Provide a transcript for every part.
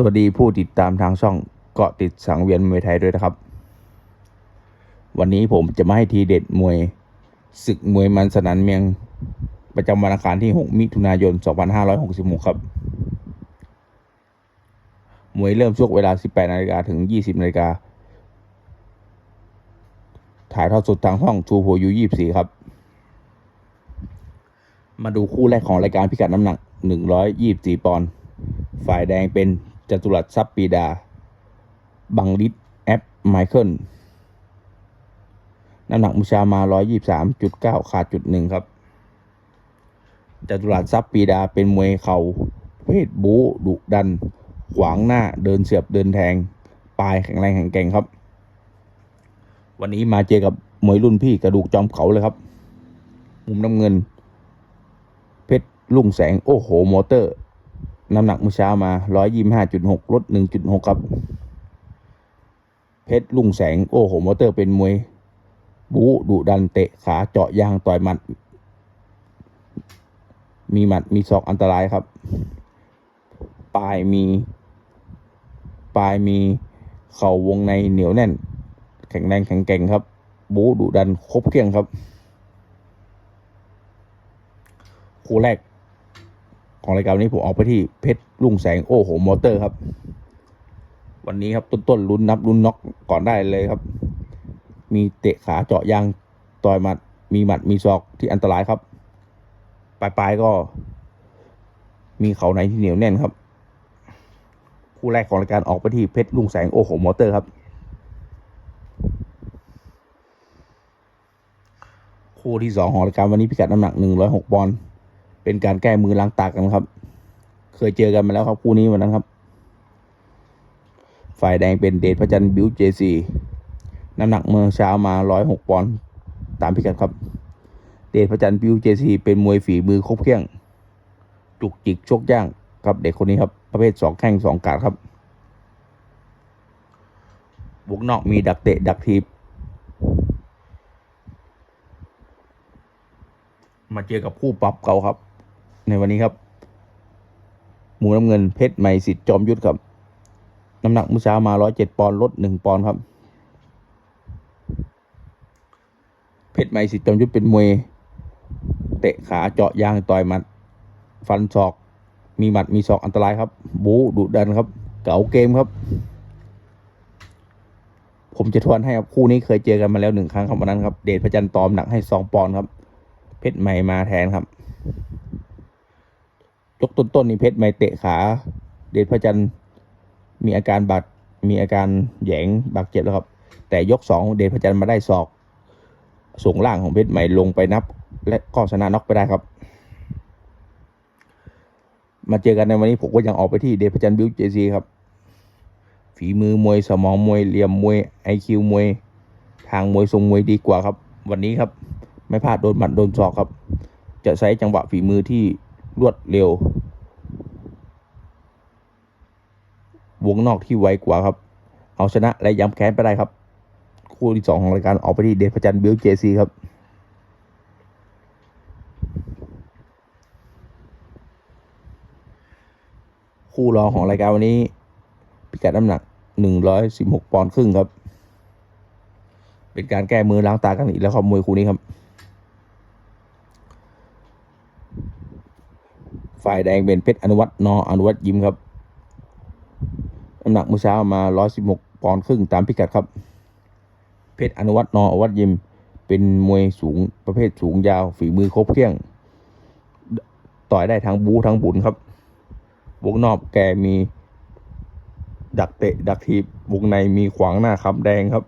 สวัสดีผู้ติดตามทางช่องเกาะติดสังเวียนมวยไทยด้วยนะครับ วันนี้ผมจะมาให้ทีเด็ดมวยศึกมวยมันสนันเมียงประจำวันอังคารที่ 6 มิถุนายน 2566 ครับ มวยเริ่มช่วงเวลา 18 นาฬิกาถึง 20 นาฬิกา ถ่ายทอดสดทางช่องทูโพยู24 ครับ มาดูคู่แรกของรายการพิกัดน้ำหนัก 124 ปอนด์ ฝ่ายแดงเป็น จตุรัสซับปีดา บังลิศแอปไมเคิลน้ำหนักมุชามา123.9ขาดจุดหนึ่งครับจตุรัสซับปีดาเป็นมวยเข่าเพศบู๊ดุดัน ขวางหน้าเดินเสียบเดินแทง ปลายแข็งแรงแข็งแกร่งครับ วันนี้มาเจอกับมวยรุ่นพี่กระดูกจอมเขาเลยครับ มุมน้ำเงิน เพชรลุ่งแสงโอ้โหมอเตอร์ น้ำหนักมือเช้ามา125.6ลด1.6ครับ เพชรลุงแสง โอ้โห มอเตอร์เป็นมวย บู๊ดุดันเตะขาเจาะยางต่อยหมัด มีหมัดมีศอกอันตรายครับ ปลายมี ปลายมี เข่าวงในเหนียวแน่น แข็งแรงแข็งแกร่งครับ บู๊ดุดันครบเครื่องครับ คู่แรก ของรายการวันนี้ผมออกไปที่เพชรลุงแสงโอ้โหมอเตอร์ครับ วันนี้ครับต้นต้นลุ้นนับลุ้นน็อกก่อนได้เลยครับ มีเตะขาเจาะยางต่อยหมัด มีหมัดมีศอกที่อันตรายครับปลายปลายๆก็ มีเขาในที่เหนียวแน่นครับ คู่แรกของรายการออกไปที่เพชรลุงแสงโอ้โหมอเตอร์ครับ คู่ที่สองของรายการวันนี้พิกัดน้ำหนักหนึ่งร้อยหกปอนด์ เป็นการแก้มือล้างตากันครับ เคยเจอกันมาแล้วครับคู่นี้วันนั้นครับ ฝ่ายแดงเป็นเดชพระจันทร์บิวเจซีน้ำหนักเมื่อเช้ามาร้อยหกปอนด์ตามพิกัดครับ เดชพระจันทร์บิวเจซีเป็นมวยฝีมือครบเครื่อง จุกจิกชกย่างครับเด็กคนนี้ครับ ประเภทสองแข้งสองกาดครับวงนอกมีดักเตะดักทีบมาเจอกับคู่ปรับเก่าครับ ในวันนี้ครับ หมูน้ำเงินเพชรใหม่สิทธิ์จอมยุทธครับ น้ำหนักมื้อเช้ามาร้อยเจ็ดปอนด์ลดหนึ่งปอนด์ครับ เพชรใหม่สิทธิ์จอมยุทธเป็นมวย เตะขาเจาะยางต่อยหมัด ฟันศอก มีหมัดมีศอกอันตรายครับ บู๊ดุดันครับ เก๋าเกมครับ ผมจะทวนให้ครับคู่นี้เคยเจอกันมาแล้วหนึ่งครั้งครับวันนั้นครับ เดชพระจันทร์ตอมหนักให้สองปอนด์ครับ เพชรใหม่มาแทนครับ ยกต้นๆนนี่เพชรใหม่เตะขา เดชพระจันทร์มีอาการบาดมีอาการแหยงบาดเจ็บแล้วครับ แต่ยกสองเดชพระจันทร์มาได้ศอกส่งล่างของเพชรใหม่ลงไปนับ และก็ชนะน็อกไปได้ครับ มาเจอกันในวันนี้ผมก็ยังออกไปที่เดชพระจันทร์บิวเจซีครับ ฝีมือมวยสมองมวยเหลี่ยมมวยไอคิวมวย ทางมวยทรงมวยดีกว่าครับ วันนี้ครับ ไม่พลาดโดนหมัดโดนศอกครับ จะใช้จังหวะฝีมือที่ รวดเร็ว วงนอกที่ไวกว่าครับ เอาชนะและย้ำแค้นไปได้ครับ คู่ที่สองของรายการออกไปที่เดชพระจันบิลเจซีครับคู่รองของรายการวันนี้ พิกัดน้ำหนักหนึ่งร้อยสิบหกปอนด์ครึ่งครับ เป็นการแก้มือล้างตากันอีกแล้วครับมวยคู่นี้ครับ ฝ่ายแดงเป็นเพชรอนุวัฒน์นออนุวัฒน์ยิมครับน้ำหนักเมื่อเช้ามาร้อยสิบหกปอนด์ครึ่งตามพิกัดครับ เพชรอนุวัฒน์นออนุวัฒน์ยิมเป็นมวยสูงประเภทสูงยาวฝีมือครบเครื่อง ต่อยได้ทั้งบูทั้งบุญครับ วงนอกแกมี ดักเตะ ดักทีบวงในมีขวางหน้าคำแดงครับ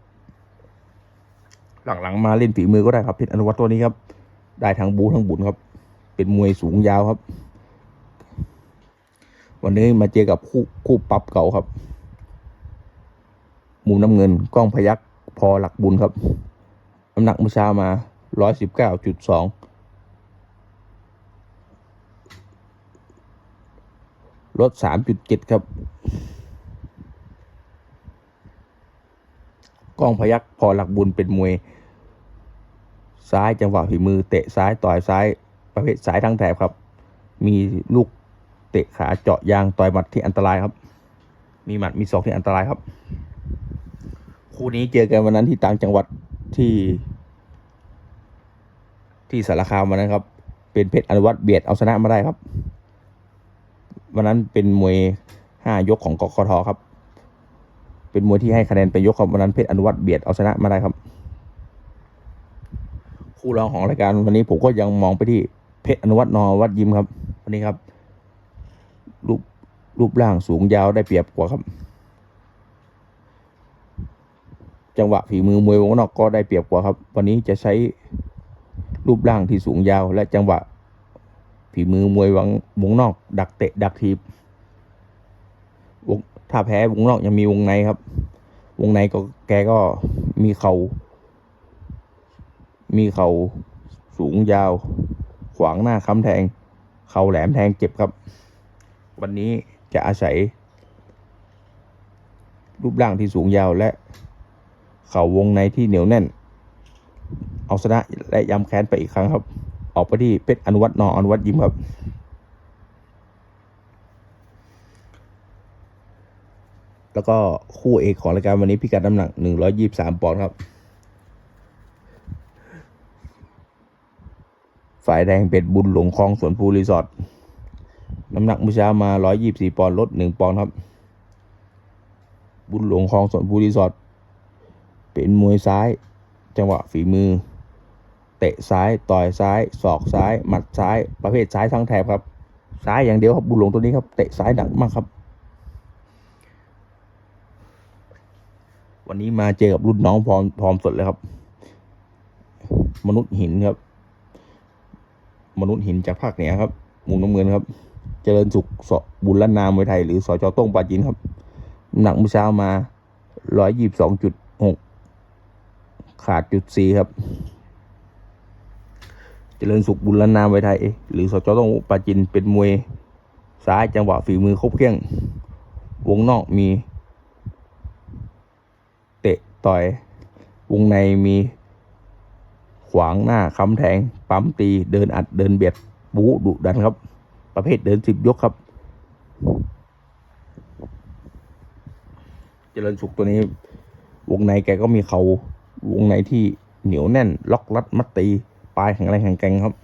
หลังๆมาเล่นฝีมือก็ได้ครับเพชรอนุวัฒน์ตัวนี้ครับ ได้ทั้งบูทั้งบุญครับ เป็นมวยสูงยาวครับ วันนี้มาเจอกับคู่คู่ปรับเก่าครับ มุมน้ำเงินกล้องพยักพอหลักบุญครับน้ำหนักเมื่อเช้ามาร้อยสิบเก้าจุดสองลดสามจุดเจ็ดครับ กล้องพยักพอหลักบุญเป็นมวย ซ้ายจังหวะฝีมือเตะซ้ายต่อยซ้ายประเภทสายทั้งแถบครับ มีลูก เตะขาเจาะยางต่อยหมัดที่อันตรายครับ มีหมัดมีศอกที่อันตรายครับ คู่นี้เจอกันวันนั้นที่ต่างจังหวัดที่ ที่สารคามวันนั้นครับ เป็นเพชรอนุวัตเบียดเอาชนะมาได้ครับ วันนั้นเป็นมวยห้ายกของกกทครับ เป็นมวยที่ให้คะแนนไปยกครับวันนั้นเพชรอนุวัตเบียดเอาชนะมาได้ครับ คู่รองของรายการวันนี้ผมก็ยังมองไปที่เพชรอนุวัตนอวัดยิมครับวันนี้ครับ รูปรูปร่างสูงยาวได้เปรียบกว่าครับ จังหวะฝีมือมวยวงนอกก็ได้เปรียบกว่าครับ วันนี้จะใช้รูปร่างที่สูงยาว และจังหวะฝีมือมวยวงวงนอก ดักเตะดักทีบวงถ้าแพ้วงนอกยังมีวงในครับ วงในก็แกก็มีเขามีเขาสูงยาว ขวางหน้าค้ำแทง เข่าแหลมแทงเจ็บครับ วันนี้จะอาศัย รูปร่างที่สูงยาวและ เข่าวงในที่เหนียวแน่น เอาชนะและย้ำแค้นไปอีกครั้งครับ ออกไปที่เพชรอนุวัฒน์นออนุวัฒน์ยิ้มครับแล้วก็คู่เอกของรายการวันนี้พิกัดน้ำหนัก123ปอนด์ครับ ฝ่ายแดงเป็ดบุญหลงคลองสวนภูรีสอร์ท น้ำหนักเมื่อเช้ามา124ปอนด์ลด1ปอนด์ครับ บุญหลวงคลองสวนภูรีสอร์ทเป็นมวยซ้าย จังหวะฝีมือ เตะซ้ายต่อยซ้ายศอกซ้าย หมัดซ้ายประเภทซ้ายทั้งแถบครับ ซ้ายอย่างเดียวครับบุญหลวงตัวนี้ครับเตะซ้ายหนักมากครับ วันนี้มาเจอกับรุ่นน้องพร้อมพร้อมสดเลยครับ มนุษย์หินครับ มนุษย์หินจากภาคเหนือครับ มุมน้ำเงินครับ เจริญสุขสบุญล้านนามวยไทยหรือสจต้งปาจินครับ หนักเมื่อเช้ามาร้อยยี่สิบสองจุดหกขาดจุดสี่ครับ เจริญสุขบุญล้านนามวยไทย หรือสจต้งปาจินเป็นมวยซ้ายจังหวะฝีมือครบเครื่อง วงนอกมี เตะต่อย วงในมีขวางหน้าค้ำแทง ปั๊มตี เดินอัด เดินเบียด บู๊ดุดันครับ ประเภทเดินสิบยกครับ เจริญสุขตัวนี้ วงในแกก็มีเขาวงในที่เหนียวแน่น ล็อกรัดมัดตีปลายแข็งแรงแข็งแกร่งครับ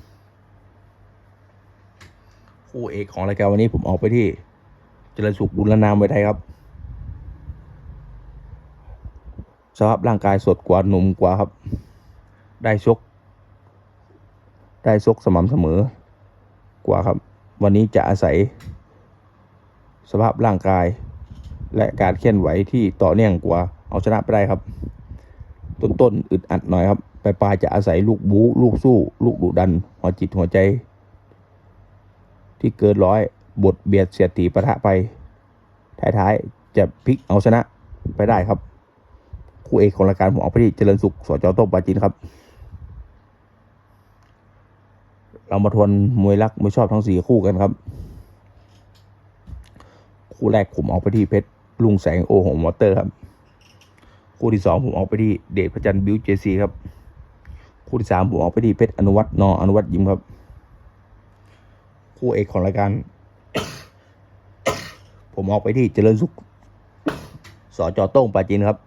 คู่เอกของรายการวันนี้ผมออกไปที่ เจริญสุขบุญละนามไว้ไทยครับสภาพร่างกายสดกว่าหนุ่มกว่าครับ ได้ชก ได้ชกสม่ำเสมอ กว่าครับ วันนี้จะอาศัย สภาพร่างกาย และการเคลื่อนไหวที่ต่อเนื่องกว่าเอาชนะไปได้ครับ ต้นต้นอึดอัดหน่อยครับปลายปลายจะอาศัยลูกบู๊ลูกสู้ ลูกดุดัน หัวจิตหัวใจ ที่เกินร้อยบทเบียดเสียดตีปะทะไป ท้ายๆ จะพลิกเอาชนะไปได้ครับ คู่เอกของรายการผมออกไปที่เจริญสุขสจโต้ปาจินครับ เรามาทวนมวยรักมวยชอบทั้งสี่คู่กันครับ คู่แรกผมออกไปที่เพชรลุงแสงโอหงมอเตอร์ครับ คู่ที่สองผมออกไปที่เดชพระจันทร์บิวเจซีครับ คู่ที่สามผมออกไปที่เพชรอนุวัฒน์นออนุวัฒน์ยิมครับ คู่เอกของรายการ ผมออกไปที่เจริญสุขสจโต้งปาจินครับ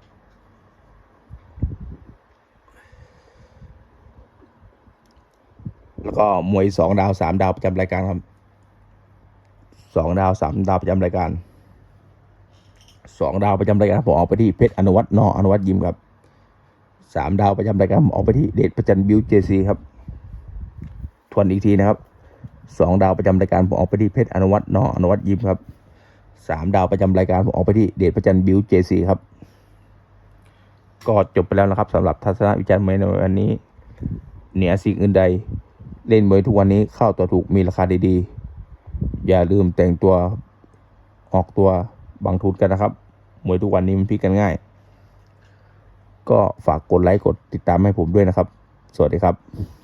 แล้วก็มวยสองดาวสามดาวประจำรายการครับสองดาวสามดาวประจำรายการสองดาวประจำรายการผมออกไปที่เพชรอนุวัฒน์นออนุวัฒน์ยิมครับสามดาวประจำรายการผมออกไปที่เดชประจันบิวเจซีครับทวนอีกทีนะครับสองดาวประจำรายการผมออกไปที่เพชรอนุวัฒน์นออนุวัฒน์ยิมครับสามดาวประจำรายการผมออกไปที่เดชประจันบิวเจซีครับก็จบไปแล้วนะครับสำหรับทัศนวิจารณ์มวยในวันนี้เหนือสิ่งอื่นใด เล่นมวยทุกวันนี้เข้าตัวถูกมีราคาดีๆ อย่าลืมแต่งตัวออกตัวบังทุนกันนะครับมวยทุกวันนี้มันพลิกกันง่าย ก็ฝากกดไลค์กดติดตามให้ผมด้วยนะครับ สวัสดีครับ